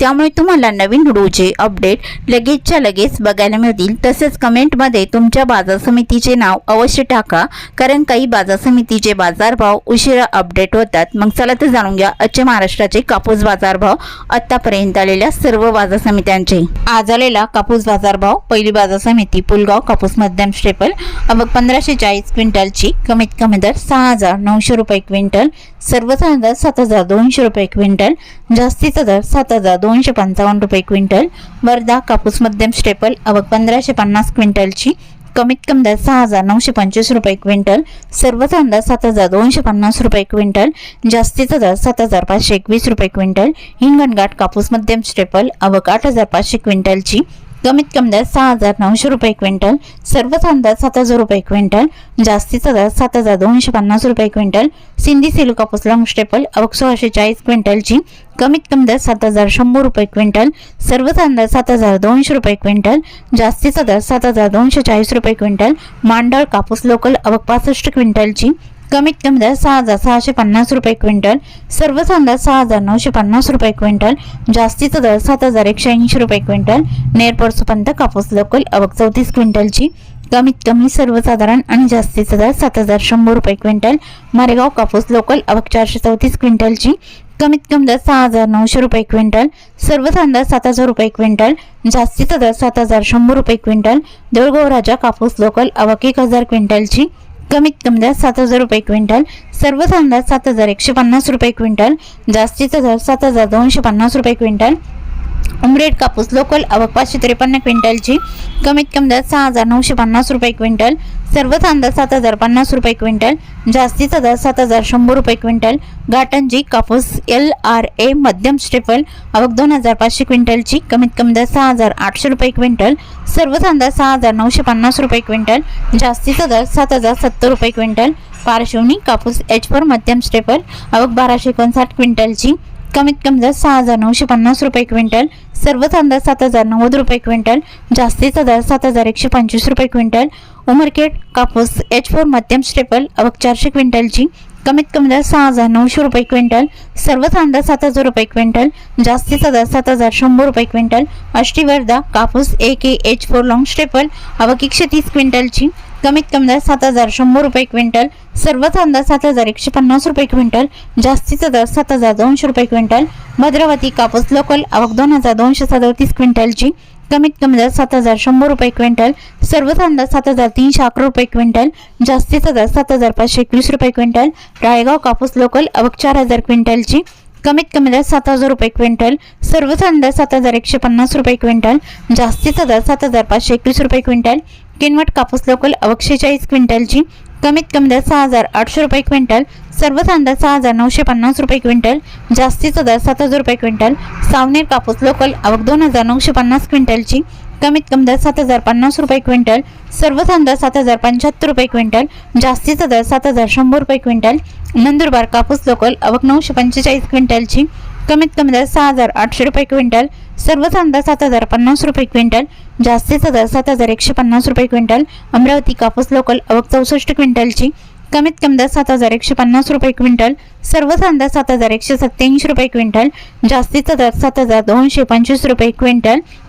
त्यामुळे तुम्हाला नवीन व्हिडिओचे अपडेट लगेचच्या लगेच बघायला मिळतील. तसेच कमेंटमध्ये तुमच्या बाजार समितीचे नाव अवश्य टाका कारण काही बाजार समितीचे बाजारभाव उशिरा अपडेट होतात. मग चला तर जाणून घ्या आजचे महाराष्ट्राचे कापूस बाजारभाव आतापर्यंत आलेल्या सर्व बाजार समित्यांचे. आज आलेला कापूस बाजारभाव पहिली बाजार समिती पुलगाव कापूस मध्यम स्टेपल मग पंधराशे चाळीस क्विंटलची कमीत कमी दर सहा हजार नऊशे रुपये क्विंटल सर्वसाधारण दर सात हजार दोनशे रुपये क्विंटल जास्तीचा दर सात हजार दोनशे पंचावन्न रुपये क्विंटल वर्धा कापूस मध्यम स्टेपल अवक पंधराशे पन्नास क्विंटलची कमीत कमी दर सहा हजार नऊशे पंचवीस रुपये क्विंटल सर्वचा अंदाज सात हजार दोनशे पन्नास रुपये क्विंटल जास्तीचा दर सात हजार पाचशे एकवीस रुपये क्विंटल हिंगणघाट कापूस मध्यम स्टेपल अवघ आठ हजार पाचशे क्विंटलची कमीत कमी दर सहा हजार नऊशे रुपये क्विंटल सर्वसाधारण दर सात हजार रुपये क्विंटल जास्तीचा दर सात हजार दोनशे पन्नास रुपये क्विंटल सिंधी सेलू कापूस लॉंग स्टेपल अवघ सोळाशे चाळीस क्विंटलची कमीत कमी दर सात हजार शंभर रुपये क्विंटल सर्वसाधारण दर सात हजार दोनशे रुपये क्विंटल जास्तीचा दर सात हजार दोनशे चाळीस रुपये क्विंटल मांडळ कापूस लोकल अवघ पासष्ट क्विंटलची कमीत कमी दर सहा हजार सहाशे पन्नास रुपये क्विंटल सर्व दर सहा हजार नऊशे पन्नास रुपये क्विंटल जास्तीचा दर सात हजार एकशे ऐंशी रुपये क्विंटल नेरपरसोपर्यंत कापूस लोकल अवघ चौतीस क्विंटलची कमीत कमी सर्वसाधारण आणि जास्तीचा दर सात हजार शंभर रुपये क्विंटल मारेगाव कापूस लोकल अवघ चारशे चौतीस क्विंटलची कमीत कमी दर सहा हजार नऊशे रुपये क्विंटल सर्व दर सात हजार रुपये क्विंटल जास्तीचा दर सात हजार शंभर रुपये क्विंटल देऊळगाव राजा कापूस लोकल अवघ एक हजार क्विंटलची कमीत कमी दर सात हजार रुपये क्विंटल सर्व अंदाज सात हजार एकशे पन्नास रुपये क्विंटल जास्तीचा दर सात हजार दोनशे पन्नास रुपये क्विंटल उमरेड कापूस लोकल आवक पाचशे त्रेपन्न क्विंटलची. कमीत कमी दर सहा हजार नऊशे पन्नास रुपये क्विंटल. सर्वसाधारण दर सात हजार पन्नास रुपये क्विंटल. जास्तीचा दर सात हजार शंभर रुपये क्विंटल. घाटंजी कापूस एल आर ए मध्यम स्टेपल आवक दोन हजार पाचशे क्विंटलची. कमीत कमी दर सहा हजार आठशे रुपये क्विंटल. सर्वसाधारण दर सहा हजार नऊशे पन्नास रुपये क्विंटल. जास्तीचा दर सात हजार सत्तर रुपये क्विंटल. पार्श्वनी कापूस एच फोर मध्यम स्टेपल आवक बाराशे एकोणसाठ क्विंटलची. कमीत कमी दर सहा हजार नऊशे पन्नास रुपये क्विंटल सर्वच अंदाज सात हजार नव्वद रुपये क्विंटल जास्तीचा दर सात हजार एकशे पंचवीस रुपये क्विंटल उमरखेड कापूस एच फोर मध्यम स्टेपल अवघ चारशे क्विंटलची कमीत कमी दर सहा हजार नऊशे रुपये क्विंटल सर्वच अंदाज सात हजार रुपये क्विंटल जास्तीचा दर सात हजार शंभर रुपये क्विंटल अष्टीवर्धा कापूस A K H four long staple अवघ एकशे तीस क्विंटलची कमीत कमी दर सात हजार शंभर रुपये क्विंटल सर्वसाधारण दर सात हजार एकशे पन्नास रुपये क्विंटल जास्तीचा दर सात हजार दोनशे रुपये क्विंटल भद्रावती कापूस लोकल आवक दोन हजार दोनशे सदोतीस क्विंटलची कमीत कमी दर सात हजार शंभर रुपये क्विंटल सर्वसाधारण दर सात हजार तीनशे अकरा रुपये क्विंटल जास्तीचा दर सात हजार पाचशे एकवीस रुपये क्विंटल राळेगाव कापूस लोकल अवक चार हजार क्विंटलची कमीत कमी दर सात हजार रुपये क्विंटल सर्वसाधारण दर सात हजार एकशे पन्नास रुपये क्विंटल जास्तीचा दर सात हजार पाचशे एकवीस रुपये क्विंटल किनवट कापूस लोकल अवघशे चाळीस क्विंटलची कमीत कमी दर सहा हजार आठशे रुपये क्विंटल सर्वसाधारण दर सहा हजार नऊशे पन्नास रुपये क्विंटल जास्तीचा दर सात हजार रुपये क्विंटल सावनेर कापूस लोकल अवघ दोन हजार नऊशे पन्नास क्विंटलची कमीत कमी दर सात हजार पन्नास रुपये क्विंटल सर्वसाधारण दर सात हजार पंच्याहत्तर रुपये क्विंटल जास्तीचा दर सात हजार शंभर रुपये क्विंटल नंदुरबार कापूस लोकल अवक नऊशे पंचेचाळीस क्विंटलची कमीत कमी दर सहा हजार आठशे रुपये क्विंटल सर्वसाधारण दर सात हजार पन्नास रुपये क्विंटल जास्तीचा दर सात हजार एकशे पन्नास रुपये क्विंटल अमरावती कापूस लोकल अवक चौसष्ट क्विंटलची कमीत कमी दर सात हजार एकशे पन्नास रुपये क्विंटल सर्वसाधारण दर सात हजार एकशे सत्याऐंशी रुपये क्विंटल जास्तीचा दर सात हजार दोनशे पंचवीस रुपये क्विंटल.